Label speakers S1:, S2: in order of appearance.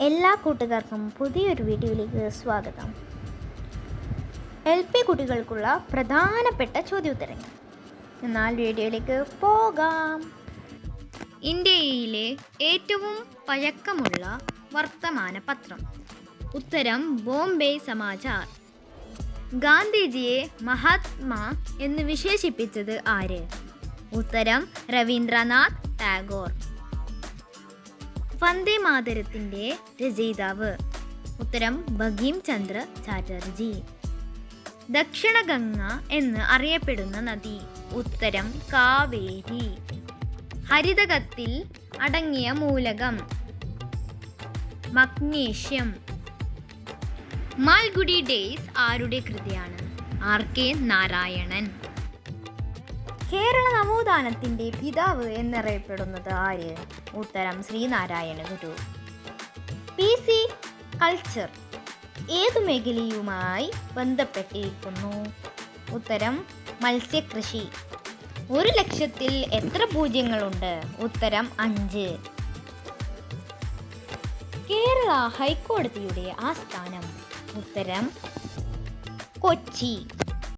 S1: എല്ലാ കൂട്ടുകാർക്കും പുതിയൊരു വീഡിയോയിലേക്ക് സ്വാഗതം. എൽ പി കുട്ടികൾക്കുള്ള പ്രധാനപ്പെട്ട ചോദ്യോത്തരങ്ങൾ. എന്നാൽ വീഡിയോയിലേക്ക് പോകാം. ഇന്ത്യയിലെ ഏറ്റവും പഴക്കമുള്ള വർത്തമാന പത്രം. ഉത്തരം ബോംബെ സമാചാർ ഗാന്ധിജിയെ മഹാത്മാ എന്ന് വിശേഷിപ്പിച്ചത് ആര്? ഉത്തരം രവീന്ദ്രനാഥ് ടാഗോർ. വന്ദേ മാതരത്തിന്റെ രചയിതാവ്. ഉത്തരം ബഗീം ചന്ദ്ര ചാറ്റർജി. ദക്ഷിണഗംഗ എന്ന് അറിയപ്പെടുന്ന നദി. ഉത്തരം കാവേരി. ഹരിതകത്തിൽ അടങ്ങിയ മൂലകം. മഗ്നീഷ്യം. മാൽഗുഡി ഡേയ്സ് ആരുടെ കൃതിയാണ്? R K Narayanan. കേരള നവോത്ഥാനത്തിന്റെ പിതാവ് എന്നറിയപ്പെടുന്നത് ആര്? ഉത്തരം Sree Narayana Guru. Pisciculture. ഏതു മേഖലയുമായി ബന്ധപ്പെട്ടിരിക്കുന്നു? ഉത്തരം മത്സ്യകൃഷി. ഒരു ലക്ഷത്തിൽ എത്ര പൂജ്യങ്ങളുണ്ട്? ഉത്തരം അഞ്ച്. കേരള ഹൈക്കോടതിയുടെ ആസ്ഥാനം. ഉത്തരം കൊച്ചി.